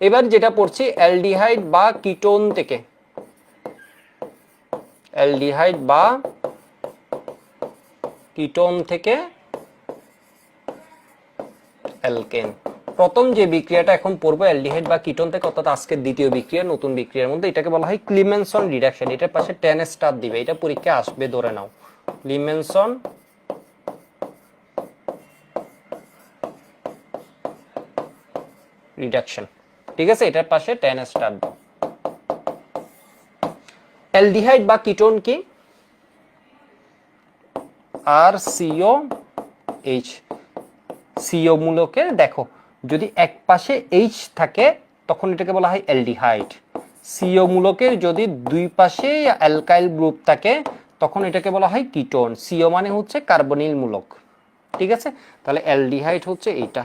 এবার যেটা পড়ছি, অ্যালডিহাইড বা কিটোন থেকে। অ্যালডিহাইড বা কিটোন থেকে অ্যালকেন। প্রথম যে বিক্রিয়াটা এখন পড়ব, অ্যালডিহাইড বা কিটোন থেকে, অর্থাৎ আজকের দ্বিতীয় বিক্রিয়া, নতুন বিক্রিয়ার মধ্যে, এটাকে বলা হয় ক্লিমেনসন রিডাকশন। এটার পাশে টেন স্টার দিবে, এটা পরীক্ষা আসবে, ধরে নাও। ক্লিমেনসন রিডাকশন ঠিক আছে? এটার পাশে টেন স্টার দাও। অ্যালডিহাইড বা কিটোন কি? আর সিও এইচ সিও মূলকের দেখো, যদি এক পাশে এইচ থাকে, তখন এটাকে বলা হয় অ্যালডিহাইড সিও মূলকের যদি দুই পাশে অ্যালকাইল গ্রুপ থাকে, তখন এটাকে বলা হয় কিটোন সিও মানে হচ্ছে কার্বনিল মূলক। ঠিক আছে? তাহলে অ্যালডিহাইড হচ্ছে এইটা।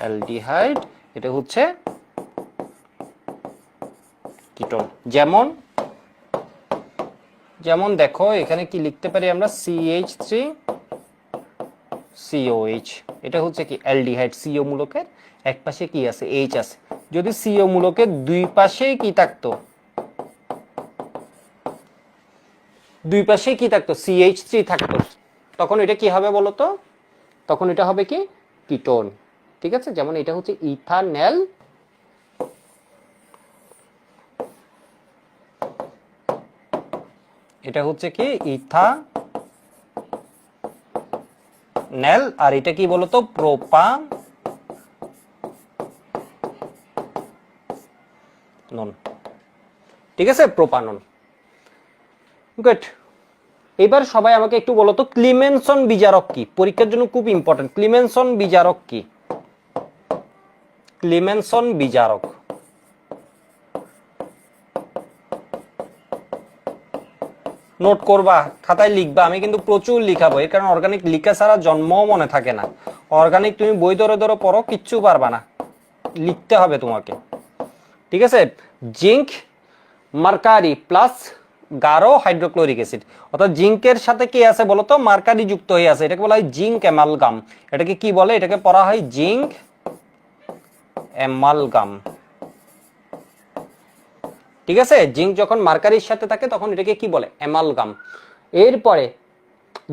অ্যালডিহাইড, এটা হচ্ছে কিটোন। যেমন যেমন দেখো, এখানে কি লিখতে পারি আমরা? সিএইচ থ্রি সিওএইচ এটা হচ্ছে কি? অ্যালডিহাইড সিও মূলকের এক পাশে কি আছে? এইচ আছে। যদি সিও মূলকের দুই পাশেই কি থাকতো? দুই পাশেই কি থাকতো? সিএইচ থ্রি থাকতো। তখন এটা কি হবে বলো তো তখন এটা হবে কি? কিটোন। ঠিক আছে? যেমন এটা হচ্ছে ইথানেল এটা হচ্ছে কি? ইথা নেল আর এটা কি বলতো? প্রোপা নন। ঠিক আছে? প্রোপানন গুড এবার সবাই আমাকে একটু বলো তো ক্লিমেনসন বিজারক কি? পরীক্ষার জন্য খুব ইম্পর্টেন্ট ক্লিমেনসন বিজারক কি? ক্লিমেনসন বিচারক নোট করবা, খাতায় লিখবা, আমি কিন্তু প্রচুর লিখাবো, এর কারণ অর্গানিক লিখা ছাড়া জন্মও মনে থাকে না। অর্গানিক তুমি বই ধরে ধরে পড়ো, কিচ্ছু পারবা না। লিখতে হবে তোমাকে। ঠিক আছে? জিঙ্ক, মার্কারি প্লাস গারো হাইড্রোক্লোরিক অ্যাসিড। অর্থাৎ জিঙ্কের সাথে কি আছে বলতো? মার্কারি যুক্ত হয়ে আছে। এটাকে বলা হয় জিঙ্ক অ্যামালগাম। এটাকে কি বলে? এটাকে পড়া হয় জিঙ্ক অ্যামালগাম। ঠিক আছে? জিঙ্ক যখন মার্কারির সাথে থাকে, তখন এটাকে কি বলে? অ্যামালগাম। এরপরে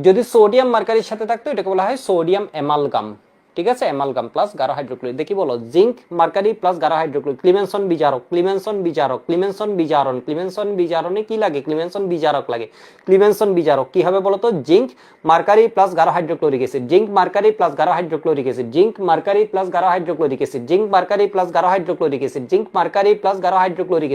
যদি সোডিয়াম মার্কারির সাথে থাকতো, এটাকে বলা হয় সোডিয়াম অ্যামালগাম। ঠিক আছে? অ্যামালগাম প্লাস গারো হাইড্রোক্লোরিক দেখি বলো, জিঙ্ক, মার্কারি প্লাস গারো ক্লিমেনসন বিজারক ক্লিমেনসন বিজারক, ক্লিমেনসন বিজারণ, ক্লিমেনসন বিজারণে কি লাগে? ক্লিমেনসন বিজারক লাগে। ক্লিমেনসন বিজারক কি হবে বলতো? Zinc, mercury plus Garo hydrochloric acid. Zinc, mercury plus Garo hydrochloric acid. Zinc, mercury plus Garo hydrochloric zinc, mercury plus গারো হাইড্রোক্লোরিক জিঙ্ক, মার্কারি প্লাস গারো হাইড্রোক্লোরিক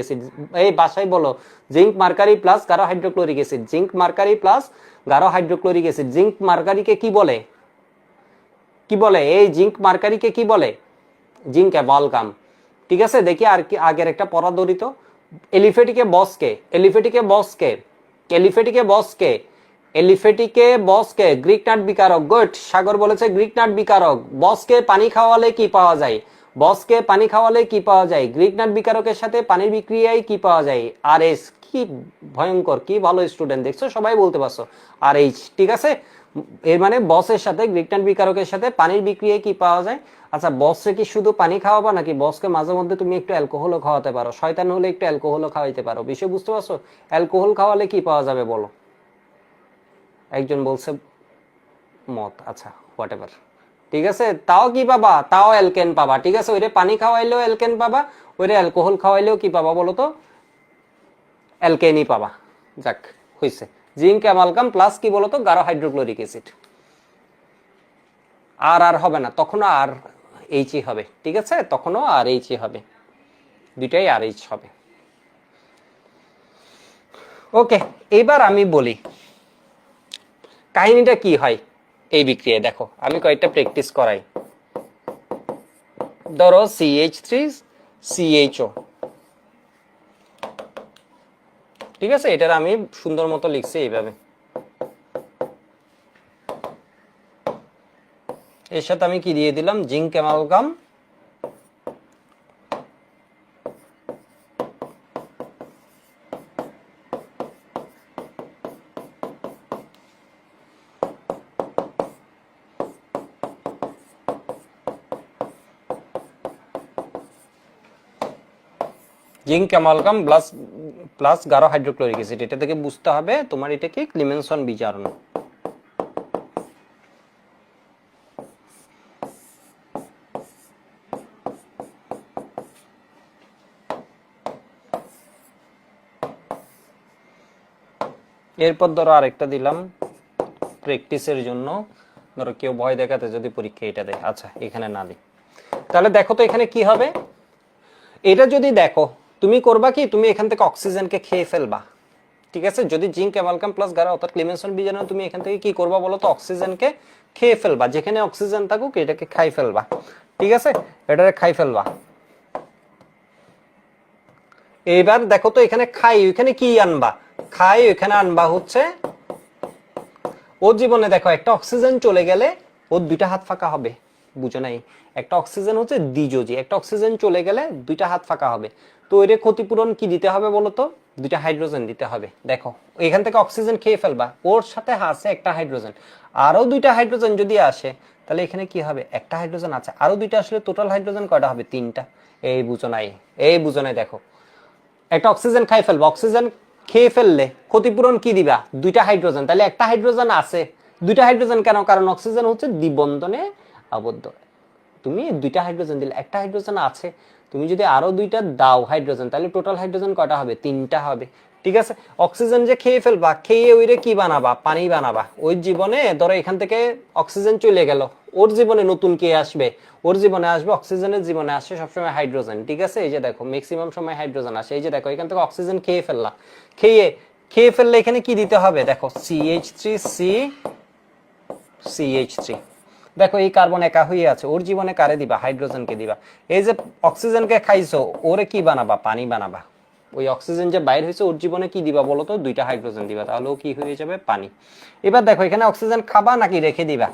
এই বাসায় বলো, zinc, mercury plus Garo hydrochloric acid. Zinc, mercury plus Garo hydrochloric acid. Zinc, মার্কারিকে কি বলে? কি বলে? এই জিঙ্ক মার্কারিকে কি বলে? জিঙ্ক অ্যাবালগাম ঠিক আছে? দেখি আর কি আগের একটা পড়া দরিত এলিফেটিকে বসকে। এলিফেটিকে বসকে। এলিফেটিকে বসকে। এলিফেটিকে বসকে। গ্রিক নাট বিকারক। গুড। সাগর বলেছে গ্রিক নাট বিকারক। বসকে পানি খাওয়ালে কি পাওয়া যায়? বসকে পানি খাওয়ালে কি পাওয়া যায়? গ্রিক নাট বিকারকের সাথে পানির বিক্রিয়ায় কি পাওয়া যায়? আর এস, কি ভয়ঙ্কর, কি ভালো স্টুডেন্ট দেখছ? সবাই বলতে পারছ। আর এইচ, ঠিক আছে? এর মানে বসের সাথে গ্রিকটান বিকারকের সাথে পানির বিক্রিয়ায় কি পাওয়া যায়? আচ্ছা বসে কি শুধু পানি খাওয়াবা নাকি বসকে মাঝে মধ্যে তুমি একটু অ্যালকোহলও খাওয়াতে পারো? শয়তান হলে একটু অ্যালকোহলও খাওয়াইতে পারো। বিষয় বুঝতে পারছ? অ্যালকোহল খাওয়ালে কি পাওয়া যাবে বলো? একজন বলছে মত আচ্ছা হোয়াট এভার ঠিক আছে? তাও কি পাবা? তাও অ্যালকেন পাবা। ঠিক আছে, ওইরে পানি খাওয়াইলেও অ্যালকেন পাবা, ওইরে অ্যালকোহল খাওয়াইলেও কি পাবা বলো তো? অ্যালকেনই পাবা। যাক হয়েছে জিঙ্ক অ্যামালগাম প্লাস কি বলতো? গারো হাইড্রোক্লোরিক অ্যাসিড। আর আর হবে না, তখনও আর এইচই হবে, ঠিক আছে? তখনও আর এইচই হবে। দুইটাই আর এইচ হবে। ওকে, এবার আমি বলি, কাহিনীটা কি হয় এই বিক্রিয়ায়? দেখো, আমি কয়েকটা প্র্যাকটিস করাই। ধরো সিএইচ থ্রি সিএইচও ঠিক আছে? এটার আমি সুন্দর মতো লিখছি এইভাবে। এর সাথে আমি কি দিয়ে দিলাম? Zinc amalgam. Zinc amalgam plus plus Garo hydrochloric acid এটা থেকে বুঝতে হবে তোমার এটা কি ক্লিমেনসন বিচারণ। এরপর ধরো আরেকটা দিলাম প্র্যাকটিসের জন্য। ধরো কেউ ভয় দেখাতে যদি পরীক্ষা এটা দেয়। আচ্ছা এখানে না দিই। তাহলে দেখো তো এখানে কি হবে? এটা যদি দেখো তুমি করবা কি? তুমি এখান থেকে অক্সিজেনকে খেয়ে ফেলবা। ঠিক আছে? যদি জিঙ্ক অ্যামালগাম প্লাস গারা অর্থাৎ ক্লিমেনসন বীজাণু তুমি এখান থেকে কি করবা বলো তো? অক্সিজেনকে খেয়ে ফেলবা। যেখানে অক্সিজেন থাকুক, এটাকে খাই ফেলবা। ঠিক আছে? এটাকে খাই ফেলবা। এইবার দেখো তো এখানে খাই ওইখানে কি আনবা? খাই ওইখানে আনবা হচ্ছে ওর জীবনে দেখো একটা অক্সিজেন চলে গেলে ওর দুইটা হাত ফাঁকা হবে। বুঝো নাই? একটা অক্সিজেন হচ্ছে দ্বিযোজি। একটা অক্সিজেন চলে গেলে দুইটা হাত ফাঁকা হবে। তো এর ক্ষতিপূরণ কি দিতে হবে বলো তো দুইটা হাইড্রোজেন দিতে হবে। দেখো, এখান থেকে অক্সিজেন খেয়ে ফেলবা। ওর সাথে আছে একটা হাইড্রোজেন আরও দুইটা হাইড্রোজেন যদি আসে, তাহলে এখানে কি হবে? একটা হাইড্রোজেন আছে। আরও দুইটা আসলে টোটাল হাইড্রোজেন কয়টা হবে? তিনটা। এই বুঝো নাই। এই বুঝো নাই, দেখো। একটা অক্সিজেন খাই ফেলব। অক্সিজেন খেয়ে ফেললে ক্ষতিপূরণ কি দিবা? দুইটা হাইড্রোজেন তাহলে একটা হাইড্রোজেন আছে। দুইটা হাইড্রোজেন কেন? কারণ অক্সিজেন হচ্ছে দ্বিবন্ধনে আবদ্ধ। তুমি দুইটা হাইড্রোজেন দিলে, একটা হাইড্রোজেন আছে, তুমি যদি আরও দুইটা দাও হাইড্রোজেন তাহলে টোটাল হাইড্রোজেন কটা হবে? তিনটা হবে। ঠিক আছে? অক্সিজেন যে খেয়ে ফেলবা, খেয়ে ওইরে কি বানাবা? পানি বানাবা। ওই জীবনে ধরো এখান থেকে অক্সিজেন চলে গেল। ওর জীবনে নতুন কে আসবে? ওর জীবনে আসবে অক্সিজেনের জীবনে আসে সবসময় হাইড্রোজেন ঠিক আছে? এই যে দেখো ম্যাক্সিমাম সময় হাইড্রোজেন আসে। এই যে দেখো, এখান থেকে অক্সিজেন খেয়ে ফেললা। খেয়ে খেয়ে ফেললে এখানে কি দিতে হবে? দেখো CH three C CH three দেখো, এই কার্বন একা হয়ে আছে, ওর জীবনে কারে দিবা? হাইড্রোজেনকে দিবা। এই যে অক্সিজেনকে খাইছো, ওরে কি বানাবা? পানি বানাবা। ওই অক্সিজেন যে বাইর হয়েছে, ওর জীবনে কি দিবা বলো তো? দুইটা হাইড্রোজেন দিবা, তাহলে ও কি হয়ে যাবে? পানি। এবার দেখো, এখানে অক্সিজেন খাবা নাকি রেখে দিবা?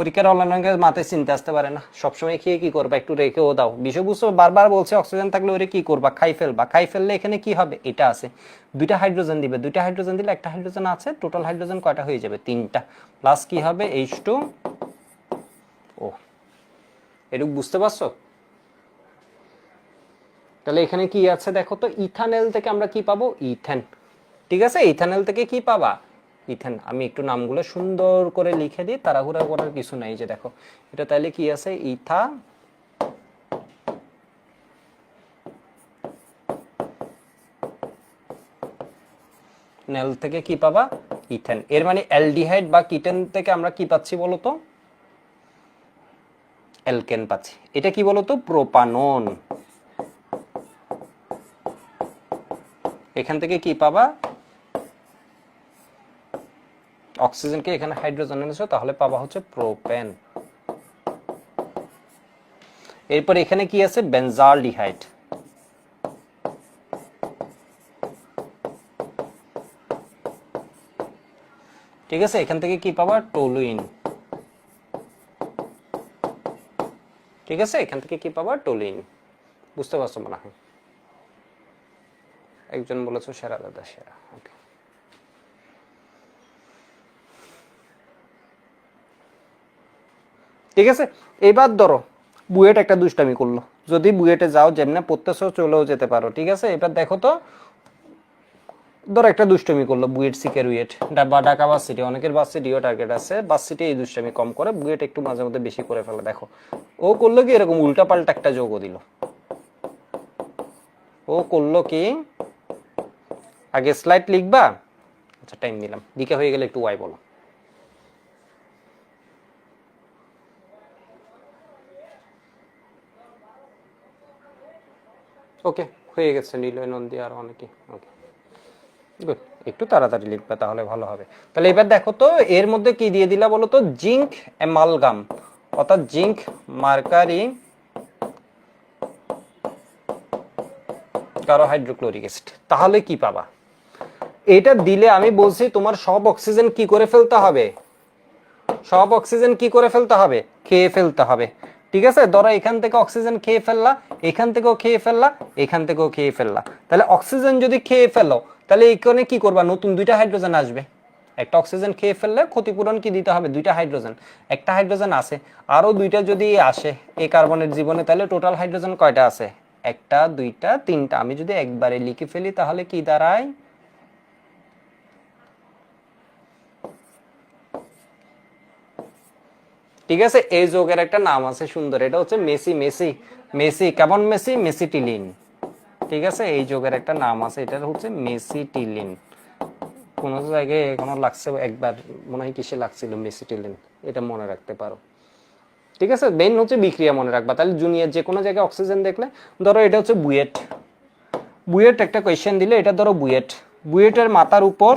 পরীক্ষার অনলাইন মাথায় চিন্তা আসতে পারে না। সবসময় খেয়ে কি করবা? একটু রেখেও দাও। বিষয়বস্তু বারবার বলছে অক্সিজেন থাকলে ওরে কি করবা? খাই ফেলবা। খাই ফেললে এখানে কি হবে? এটা আছে। দুইটা হাইড্রোজেন দিবে। দুইটা হাইড্রোজেন দিলে একটা হাইড্রোজেন আছে টোটাল হাইড্রোজেন কয়টা হয়ে যাবে? তিনটা। প্লাস কি হবে? এইচ টু ও, এটুকু বুঝতে পারছ? তাহলে এখানে কি আছে? দেখো তো ইথানেল থেকে আমরা কি পাবো? ইথেন ঠিক আছে? ইথানেল থেকে কি পাবা? ইথেন। আমি একটু নামগুলো সুন্দর করে লিখে দিই, তাড়াহুড়া করার কিছু নাই যে দেখো। এটা তাহলে কি আছে? ইথা নেল থেকে কি পাবা? ইথেন। এর মানে অ্যালডিহাইড বা কিটেন থেকে আমরা কি পাচ্ছি বলতো? অ্যালকেন পাচ্ছি। এটা কি বলতো? প্রোপানন। এখান থেকে কি পাবা? অক্সিজেনকে এখানে হাইড্রোজেন এনেছো, তাহলে পাবা হচ্ছে প্রোপেন। এরপর এখানে কি আছে? বেনজালডিহাইড ঠিক আছে, এখান থেকে কি পাবা? টোলুইন। ঠিক আছে, এখান থেকে কি পাবা? টোলুইন। বুঝতে পারছ মনে হয়? একজন বলেছ, সেরা দাদা, সেরা ওকে ঠিক আছে? এবার ধরো, বুয়েট একটা দুষ্টামি করল। যদি বুয়েটে যাও, যেমনে পড়তেছো, চলেও যেতে পারো, ঠিক আছে? এবার দেখো তো, ধরো একটা দুষ্টমি করল বুয়েট সিকের উইয়েট। বা ঢাকা বাস সিটি, অনেকের বাস সিটিও টার্গেট আছে। বাস সিটি এই দুষ্টমি কম করে, বুয়েট একটু মাঝে মধ্যে বেশি করে ফেলে। দেখো, ও করল কি, এরকম উল্টা পাল্টা একটা যোগও দিল। ও করল কি, আগে স্লাইড লিখবা? আচ্ছা টাইম নিলাম। দিকে হয়ে গেলে একটু ওয়াই বলো। ওকে, হয়ে গেছে নিলয় নন্দী আর অনেকে ওকে। গুড, একটু তাড়াতাড়ি লিখবে তাহলে ভালো হবে। তাহলে এবার দেখো তো, এর মধ্যে কি দিয়ে দিলা বলো তো? জিঙ্ক অ্যামালগাম, অর্থাৎ জিঙ্ক মার্কারি কার্বোহাইড্রোক্লোরিক অ্যাসিড। তাহলে কি পাবা? এটা দিলে আমি বলছি তোমার সব অক্সিজেন কি করে ফেলতে হবে? সব অক্সিজেন কি করে ফেলতে হবে? খেয়ে ফেলতে হবে। ঠিক আছে? ধরো এখান থেকে অক্সিজেন খেয়ে ফেললা, এখান থেকেও খেয়ে ফেললা, এখান থেকেও খেয়ে ফেললা। তাহলে অক্সিজেন যদি খেয়ে ফেলো, তাহলে এখানে কি করবা? নতুন দুইটা হাইড্রোজেন আসবে। একটা অক্সিজেন খেয়ে ফেললে ক্ষতিপূরণ কি দিতে হবে? দুইটা হাইড্রোজেন একটা হাইড্রোজেন আছে আরও দুইটা যদি আসে এই কার্বনের জীবনে, তাহলে টোটাল হাইড্রোজেন কয়টা আছে? একটা, দুইটা, তিনটা। আমি যদি একবারে লিখে ফেলি, তাহলে কি দাঁড়ায়? ঠিক আছে? এই যোগের একটা নাম আছে সুন্দর, এটা হচ্ছে মেসি মেসি মেসি, কেমন মেসি? মেসিটিলিন। ঠিক আছে? এই যোগের একটা নাম আছে, এটা হচ্ছে মেসিটিলিন। কোন জায়গায় এখনও লাগছে, একবার মনে হয় কিসে লাগছিল মেসিটিলিন, এটা মনে রাখতে পারো। ঠিক আছে? মেইন হচ্ছে বিক্রিয়া মনে রাখবা। তাহলে জুনিয়র যে কোনো জায়গায় অক্সিজেন দেখলে, ধরো এটা হচ্ছে বুয়েট। বুয়েট একটা কোয়েশ্চেন দিলে, এটা ধরো বুয়েট। বুয়েটের মাথার উপর,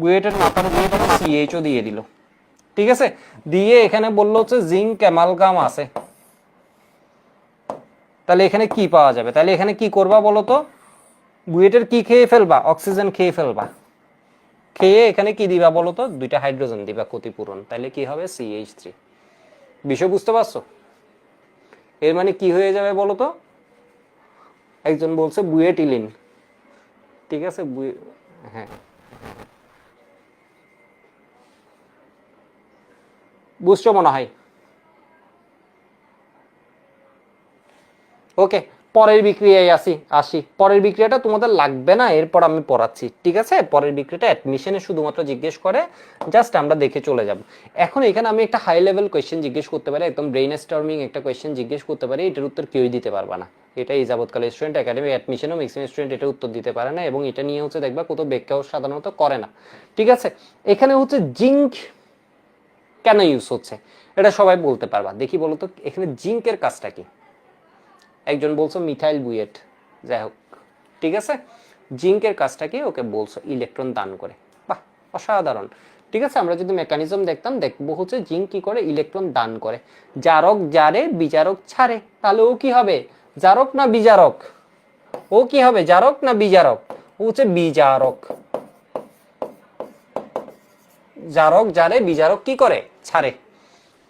বুয়েটের মাথার উপর সিএইচও দিয়ে দিল। ঠিক আছে? দিয়ে এখানে বলল হচ্ছে জিঙ্ক অ্যামালগাম আছে। তাহলে এখানে কি পাওয়া যাবে? তাহলে এখানে কি করবা বলো তো? বুয়েটের কি খেয়ে ফেলবা? অক্সিজেন খেয়ে ফেলবা। খেয়ে এখানে কি দিবা বলো তো? দুইটা হাইড্রোজেন দিবা ক্ষতিপূরণ। তাহলে কি হবে? সিএইচ থ্রি বিষয় বুঝতে পারছ? এর মানে কি হয়ে যাবে বলো তো? একজন বলছে বুয়েটিলিন। ঠিক আছে? বুয়ে হ্যাঁ। বুঝছ মনে হয়? ওকে পরের বিক্রিয়ায় আসি আসি। পরের বিক্রিয়াটা তোমাদের লাগবে না, এরপর আমি পড়াচ্ছি, ঠিক আছে? পরের বিক্রিয়াটা অ্যাডমিশনে শুধুমাত্র জিজ্ঞেস করে জাস্ট আমরা দেখে চলে যাব। এখন এখানে আমি একটা হাই লেভেল কোয়েশ্চেন জিজ্ঞেস করতে পারি, একদম ব্রেইন স্টর্মিং একটা কোয়েশ্চেন জিজ্ঞেস করতে পারি, এটার উত্তর কেউই দিতে পারবে না। এটা এই যাবৎকালে স্টুডেন্ট একাডেমি অ্যাডমিশনও ম্যাক্সিমাম স্টুডেন্ট এটা উত্তর দিতে পারে না, এবং এটা নিয়ে হচ্ছে দেখবা কত ব্যাখ্যাও সাধারণত করে না। ঠিক আছে? এখানে হচ্ছে জিঙ্ক কেন ইউজ হচ্ছে? এটা সবাই বলতে পারবা। দেখি বলো তো, এখানে জিঙ্কের কাজটা কি? একজন বলছো মিথাইল বুয়েট। যাই হোক, ঠিক আছে? জিঙ্কের কাজটা কি? ওকে বলছো ইলেকট্রন দান করে। বাহ, অসাধারণ। ঠিক আছে? আমরা যদি মেকানিজম দেখতাম, দেখব হচ্ছে জিঙ্ক কি করে? ইলেকট্রন দান করে। জারক জারে বিজারক ছাড়ে। তাহলে ও কি হবে? জারক না বিজারক? ও কি হবে? জারক না বিজারক? ও হচ্ছে বিজারক। জারক জারে বিজারক কি করে? ছাড়ে।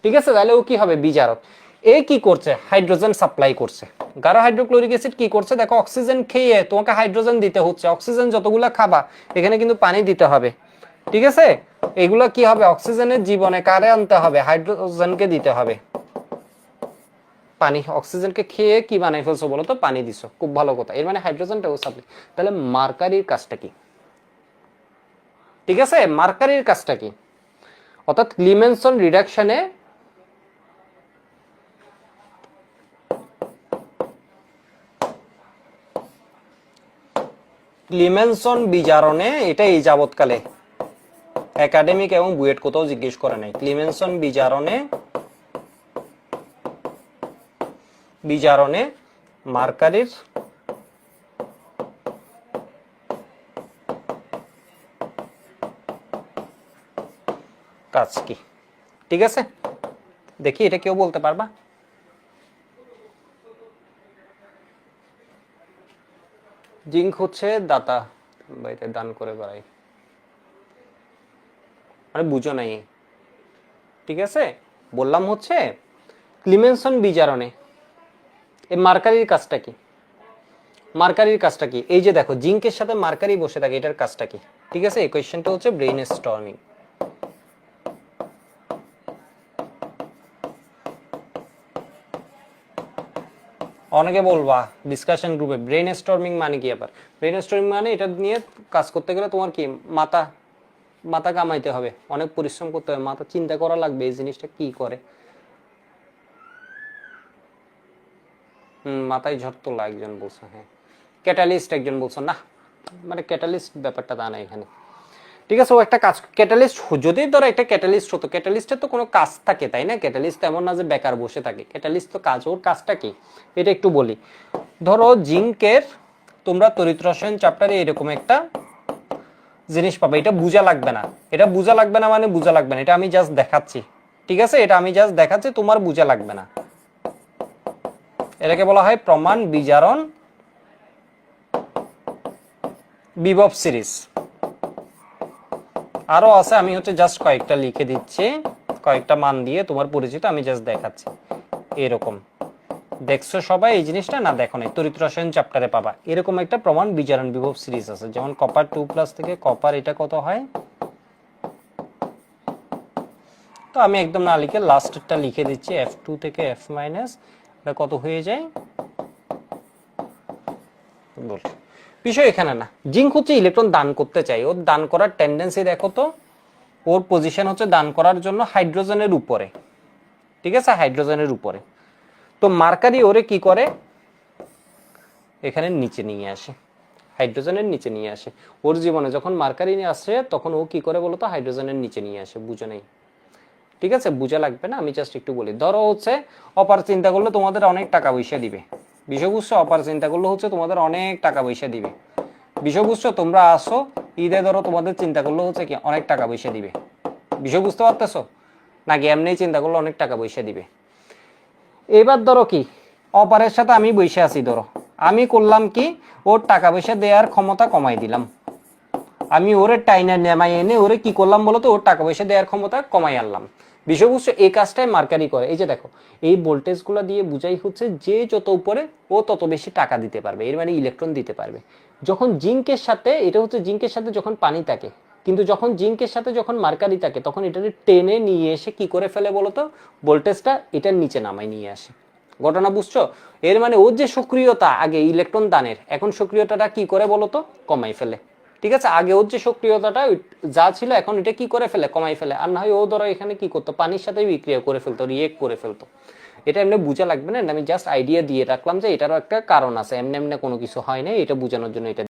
ঠিক আছে? তাহলে ও কি হবে? বিজারক। এ কি করছে? হাইড্রোজেন সাপ্লাই করছে। গাঢ় হাইড্রোক্লোরিক অ্যাসিড কি করছে? দেখো, অক্সিজেন খেয়ে তোমাকে হাইড্রোজেন দিতে হচ্ছে। অক্সিজেন যতগুলা খাবা, এখানে কিন্তু পানি দিতে হবে। ঠিক আছে? এগুলো কি হবে? অক্সিজেনের জীবনে কারে আনতে হবে? হাইড্রোজেনকে দিতে হবে। পানি। অক্সিজেনকে খেয়ে কি বানাই ফেলছো বলো তো? পানি দিছো। খুব ভালো কথা। এর মানে হাইড্রোজেনটাও সাপ্লাই তাহলে মার্কারির কাজটা কি? ঠিক আছে? মার্কারির কাজটা কি? অর্থাৎ ক্লিমেনসন রিডাকশনে ক্লিমেনসন বিজারণে এটা এই যাবৎকালে একাডেমিক এবং বুয়েট কোথাও জিজ্ঞেস করে নাই। ক্লিমেনসন বিজারণে বিজারণে মার্কারির কাজ কি? ঠিক আছে? দেখি এটা কেউ বলতে পারবা? জিঙ্ক হচ্ছে দাতা বাড়িতে দান করে বেড়াই আরে বুঝো নাই। ঠিক আছে? বললাম হচ্ছে ক্লিমেনসন বিজারণে। এই মার্কারির কাজটা কি? মার্কারির কাজটা কি? এই যে দেখো, জিঙ্কের সাথে মার্কারি বসে থাকে, এটার কাজটা কি? ঠিক আছে? এই কোয়েশ্চেনটা হচ্ছে ব্রেইন স্টর্মিং অনেকে বলবা ডিসকাশন গ্রুপে ব্রেন স্টর্মিং মানে কি আবার ব্রেন স্টর্মিং মানে এটা নিয়ে কাজ করতে গেলে তোমার কি মাথা মাথা কামাইতে হবে, অনেক পরিশ্রম করতে হবে, মাথা চিন্তা করা লাগবে এই জিনিসটা কি করে? মাথায় ঝড় তোলা একজন বলছো হ্যাঁ। ক্যাটালিস্ট একজন বলছো না মানে ক্যাটালিস্ট ব্যাপারটা তা না এখানে। ঠিক আছে, ও একটা কাজ ক্যাটালিস্ট যদি ধরো একটা ক্যাটালিস্ট হতো ক্যাটালিস্টের তো কোনো কাজ থাকে, তাই না? ক্যাটালিস্ট এমন না যে বেকার বসে থাকে ক্যাটালিস্ট তো কাজ, ওর কাজটা কি? এটা একটু বলি। ধরো জিঙ্কের তোমরা তরিত রসায়ন চ্যাপ্টারে এরকম একটা জিনিস পাবে, এটা বোঝা লাগবে না। এটা বোঝা লাগবে না মানে বোঝা লাগবে না, এটা আমি জাস্ট দেখাচ্ছি। ঠিক আছে, এটা আমি জাস্ট দেখাচ্ছি, তোমার বোঝা লাগবে না। এটাকে বলা হয় প্রমাণ বিজারণ বিভব সিরিজ। আরও আছে, আমি হচ্ছে জাস্ট কয়েকটা লিখে দিচ্ছি। কয়েকটা মান দিয়ে তোমার পরিচিত আমি জাস্ট দেখাচ্ছি। এরকম। দেখছ সবাই এই জিনিসটা? না, দেখো নাই। তরিত রসায়ন চ্যাপ্টারে পাবা। এরকম একটা প্রমাণ বিজারণ বিভব সিরিজ আছে। যেমন কপার টু প্লাস থেকে কপার এটা কত হয়? তো আমি একদম না লিখে লাস্টটা লিখে দিচ্ছি। এফ টু থেকে এফ মাইনাস এটা কত হয়ে যায়? বল। বিষয় এখানে না। জিঙ্ক হচ্ছে ইলেকট্রন দান করতে চাই। ওর দান করার টেন্ডেন্সি দেখো তো, ওর পজিশন হচ্ছে দান করার জন্য হাইড্রোজেনের উপরে। ঠিক আছে? হাইড্রোজেনের উপরে। তো মার্কারি ওরে কি করে? এখানে নিচে নিয়ে আসে। হাইড্রোজেনের নিচে নিয়ে আসে। ওর জীবনে যখন মার্কারি নিয়ে আসে, তখন ও কি করে বলতো? হাইড্রোজেনের নিচে নিয়ে আসে। বুঝে নেই? ঠিক আছে? বুঝা লাগবে না? আমি জাস্ট একটু বলি। ধরো হচ্ছে, অপার চিন্তা করলে তোমাদের অনেক টাকা পয়সা দিবে। বিষয়বস্তু অপার চিন্তা করলে হচ্ছে তোমাদের অনেক টাকা পয়সা দিবে। বিষয়বস্তু তোমরা আসো, ঈদে ধরো তোমাদের চিন্তা করলে হচ্ছে কি অনেক টাকা পয়সা দিবে। বিষয় বুঝতে পারতেছো নাকি এমনি চিন্তা করলে অনেক টাকা পয়সা দিবে। এবার ধরো কি, অপারের সাথে আমি বসে আছি ধরো। আমি করলাম কি, ওর টাকা পয়সা দেওয়ার ক্ষমতা কমাই দিলাম। আমি ওরে টাইনা নেমাই এনে ওরে কি করলাম বলো তো, ওর টাকা পয়সা দেওয়ার ক্ষমতা কমাই আনলাম। বিষয়বস্তু এই কাজটাই মার্কারি করে। এই যে দেখো, এই ভোল্টেজগুলো দিয়ে বুঝাই হচ্ছে যে যত উপরে ও তত বেশি টাকা দিতে পারবে, এর মানে ইলেকট্রন দিতে পারবে। যখন জিঙ্কের সাথে, এটা হচ্ছে জিঙ্কের সাথে যখন পানি থাকে, কিন্তু যখন জিঙ্কের সাথে যখন মার্কারি থাকে, তখন এটাকে টেনে নিয়ে এসে কি করে ফেলে বলতো ভোল্টেজটা এটার নিচে নামায় নিয়ে আসে। ঘটনা বুঝছ? এর মানে ওর যে সক্রিয়তা, আগে ইলেকট্রন দানের, এখন সক্রিয়তাটা কি করে বলতো কমাই ফেলে। ঠিক আছে, আগে ওর যে সক্রিয়তাটা যা ছিল, এখন এটা কি করে ফেলে কমাই ফেলে? আর না হয় ও ধরো এখানে কি করতো, পানির সাথে বিক্রিয়া করে ফেলতো রিয়েক্ট করে ফেলতো। এটা এমনি বুঝা লাগবে না? আমি জাস্ট আইডিয়া দিয়ে রাখলাম যে এটারও একটা কারণ আছে, এমনি এমনি কোনো কিছু হয় না এটা বোঝানোর জন্য এটা